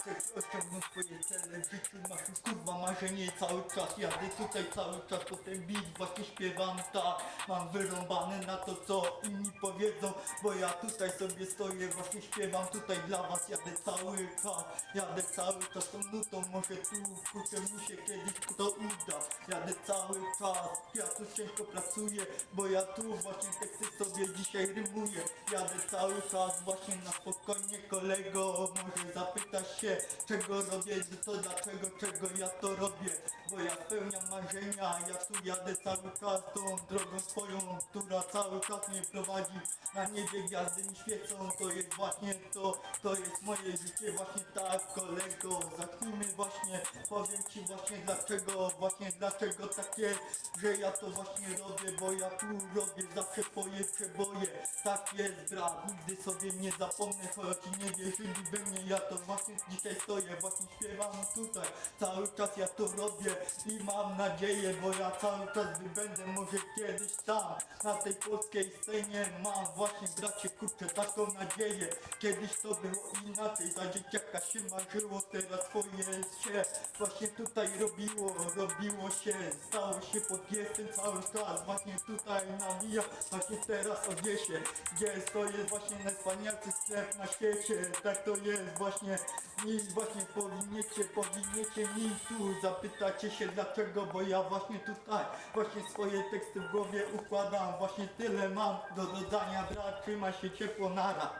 Chcesz osiągnąć swoje cele w życiu Masz już kurwa marzenie cały czas. Jadę tutaj cały czas po ten beat Właśnie śpiewam tak Mam wyrąbane na to co inni powiedzą Bo ja tutaj sobie stoję Właśnie śpiewam tutaj dla was. Jadę cały czas Jadę cały czas tą nutą Może tu kurczę mi się kiedyś to uda. Jadę cały czas Ja tu ciężko pracuję Bo ja tu właśnie teksty sobie dzisiaj rymuję. Jadę cały czas właśnie na spokojnie kolego Może zapytasz się czego robię To dlaczego czego ja to robię? Bo ja spełniam marzenia Ja tu jadę cały czas tą drogą swoją Która cały czas mnie prowadzi. Na niebie gwiazdy mi świecą To jest właśnie to To jest moje życie właśnie tak kolego. Zacznijmy właśnie Powiem ci właśnie dlaczego Właśnie dlaczego tak jest Że ja to właśnie robię Bo ja tu robię zawsze swoje przeboje. Tak jest brat Nigdy sobie nie zapomnę Choć nie wierzyli we mnie Ja to właśnie dzisiaj stoję Właśnie śpiewam tutaj. Cały czas ja to robię I mam nadzieję Bo ja cały czas wybędę Może kiedyś tam. Na tej polskiej scenie Mam właśnie bracie kurczę taką nadzieję. Kiedyś to było inaczej Za dzieciaka się marzyło Teraz swoje się Właśnie tutaj robiło. Robiło się Stało się pod jestem cały czas Właśnie tutaj nawija Właśnie teraz odniesie. Gdzie to jest właśnie najwspanialszy sklep na świecie Tak to jest właśnie I właśnie powinniecie, powinniecie mi tu Zapytacie się dlaczego Bo ja właśnie tutaj Właśnie swoje teksty w głowie układam. Właśnie tyle mam do dodania Brat, trzyma się ciepło nara